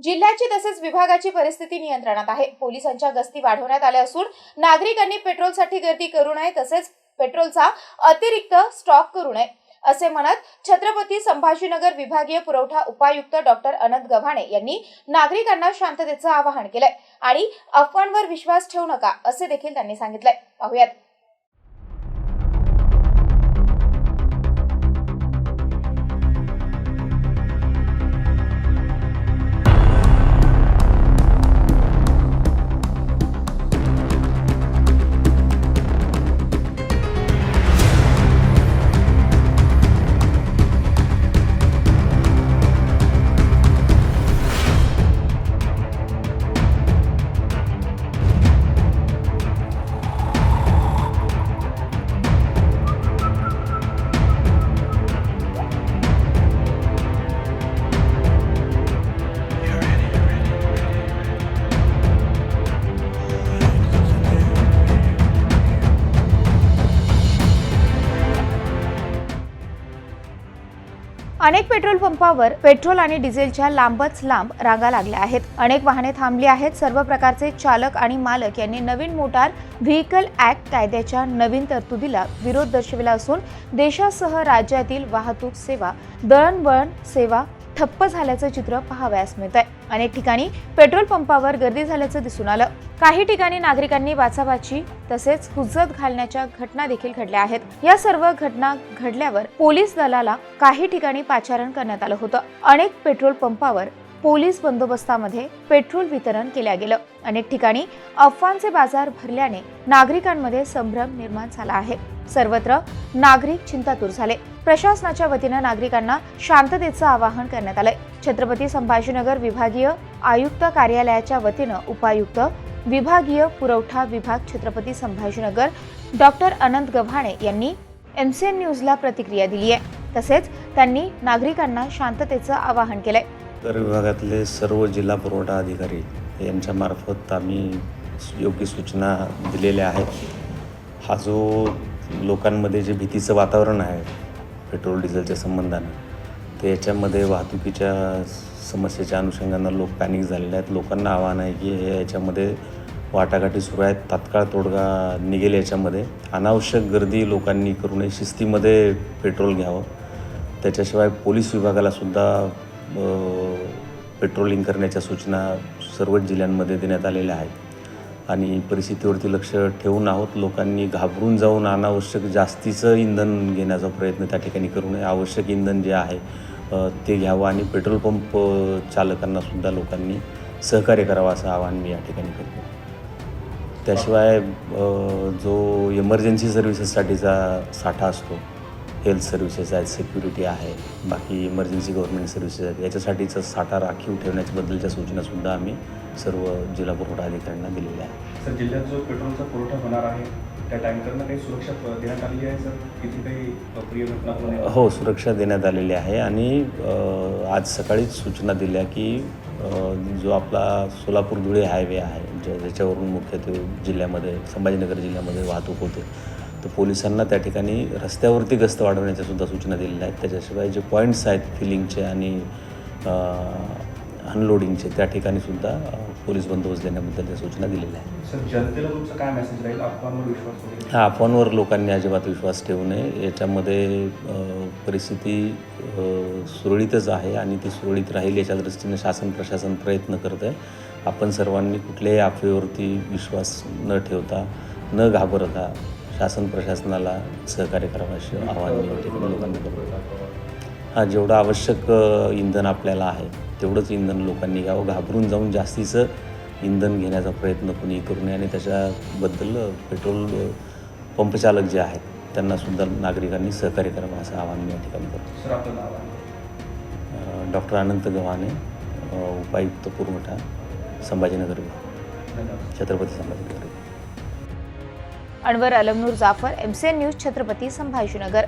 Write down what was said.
जिल्ह्याची तसेच विभागाची परिस्थिती नियंत्रणात आहे. पोलिसांच्या गस्ती वाढवण्यात आल्या असून नागरिकांनी पेट्रोलसाठी गर्दी करू नये तसेच पेट्रोलचा अतिरिक्त स्टॉक करू नये असे म्हणत छत्रपती संभाजीनगर विभागीय पुरवठा उपायुक्त डॉक्टर अनंत गव्हाणे यांनी नागरिकांना शांततेचं आवाहन केलंय आणि अफवांवर विश्वास ठेवू नका असे देखील त्यांनी सांगितलंय. पाहुयात. अनेक पेट्रोल पंपावर पेट्रोल आणि डिझेलच्या लांबच लांब रांगा लागल्या आहेत. अनेक वाहने थांबली आहेत. सर्व प्रकारचे चालक आणि मालक यांनी नवीन मोटार व्हेकल ऍक्ट कायद्याच्या नवीन तरतुदीला विरोध दर्शविला असून देशासह राज्यातील वाहतूक सेवा दळणवळण सेवा ठप्प झाल्याचं चित्र पाहावयास मिळत आहे अनेक ठिकाणी पेट्रोल पंपावर गर्दी झाल्याचं दिसून आलं. काही ठिकाणी नागरिकांनी वाचावाची तसेच हुज्जत घालण्याच्या घटना देखील घडल्या आहेत. या सर्व घटना घडल्यावर पोलीस दलाला काही ठिकाणी पाचारण करण्यात आलं होतं. अनेक पेट्रोल पंपावर पोलीस बंदोबस्तामध्ये पेट्रोल वितरण केल्या गेलं. अनेक ठिकाणी अफवांचे बाजार भरल्याने नागरिकांमध्ये संभ्रम निर्माण झाला आहे. सर्वत्र नागरिक चिंतातूर झाले. प्रशासनाच्या वतीनं नागरिकांना शांततेचं आवाहन करण्यात आलंय. छत्रपती संभाजीनगर विभागीय आयुक्त कार्यालयाच्या वतीनं उपायुक्त विभागीय पुरवठा विभाग छत्रपती संभाजीनगर डॉक्टर अनंत गव्हाणे यांनी एमसीएन न्यूजला प्रतिक्रिया दिली आहे. तसेच त्यांनी नागरिकांना शांततेचं आवाहन केलंय. कर विभागातले सर्व जिल्हा पुरवठा अधिकारी यांच्यामार्फत आम्ही योग्य सूचना दिलेल्या आहेत. हा जो लोकांमध्ये जे भीतीचं वातावरण आहे पेट्रोल डिझेलच्या संबंधानं ते याच्यामध्ये वाहतुकीच्या समस्येच्या अनुषंगानं लोक पॅनिक झालेले आहेत. लोकांना आव्हान आहे की हे याच्यामध्ये वाटाघाटी सुरू आहेत. तात्काळ तोडगा निघेल याच्यामध्ये. अनावश्यक गर्दी लोकांनी करू नये. शिस्तीमध्ये पेट्रोल घ्यावं. त्याच्याशिवाय पोलीस विभागालासुद्धा पेट्रोलिंग करण्याच्या सूचना सर्वच जिल्ह्यांमध्ये देण्यात आलेल्या आहेत. आणि परिस्थितीवरती लक्ष ठेवून आहोत. लोकांनी घाबरून जाऊन अनावश्यक जास्तीचं इंधन घेण्याचा प्रयत्न त्या ठिकाणी करू नये. आवश्यक इंधन जे आहे ते घ्यावं आणि पेट्रोल पंप चालकांनासुद्धा लोकांनी सहकार्य करावं असं आवाहन मी या ठिकाणी करतो. त्याशिवाय जो इमर्जन्सी सर्व्हिसेससाठीचा साठा असतो हेल्थ सर्व्हिसेस आहेत सिक्युरिटी आहे बाकी इमर्जन्सी गव्हर्नमेंट सर्व्हिसेस आहेत याच्यासाठीचा साठा राखीव ठेवण्याच्याबद्दलच्या सूचनासुद्धा आम्ही सर्व जिल्हा पुरवठा अधिकाऱ्यांना दिलेल्या आहेत. सर जिल्ह्यात जो पेट्रोलचा पुरवठा होणार आहे त्या टँकरना काही सुरक्षा प- देण्यात आलेली आहे सर? तिथे काही अप्रिय घटना होऊ नये हो सुरक्षा देण्यात आलेली आहे आणि आज सकाळीच सूचना दिल्या की जो आपला सोलापूर धुळे हायवे आहे ज्या ज्याच्यावरून मुख्यत्वे जिल्ह्यामध्ये संभाजीनगर जिल्ह्यामध्ये वाहतूक होते तर पोलिसांना त्या ठिकाणी रस्त्यावरती गस्त वाढवण्याच्या सुद्धा सूचना दिलेल्या आहेत. त्याच्याशिवाय जे पॉईंट्स आहेत फिलिंगचे आणि अनलोडिंगचे त्या ठिकाणी सुद्धा पोलीस बंदोबस्त देण्याबद्दलच्या सूचना दिलेल्या आहेत. राहील? अफवांवर लोकांनी अजिबात विश्वास ठेवू नये. याच्यामध्ये परिस्थिती सुरळीतच आहे आणि ती सुरळीत राहील याच्या दृष्टीने शासन प्रशासन प्रयत्न करत आहे. आपण सर्वांनी कुठल्याही अफवेवरती विश्वास न ठेवता न घाबरता शासन प्रशासनाला सहकार्य करावं असे आवाहन मी या ठिकाणी लोकांना करतो. हा जेवढं आवश्यक इंधन आपल्याला आहे तेवढंच इंधन लोकांनी घ्यावं. घाबरून जाऊन जास्तीचं इंधन घेण्याचा प्रयत्न कोणी करू नये आणि त्याच्याबद्दल पेट्रोल पंपचालक जे आहेत त्यांनासुद्धा नागरिकांनी सहकार्य करावं असं आवाहन मी या ठिकाणी करतो. डॉक्टर अनंत गव्हाणे उपायुक्त पुरवठा Sambhajinagar Chhatrapati Sambhajinagar. Anwar Almanoor Jafar MCN news Chhatrapati Sambhajinagar.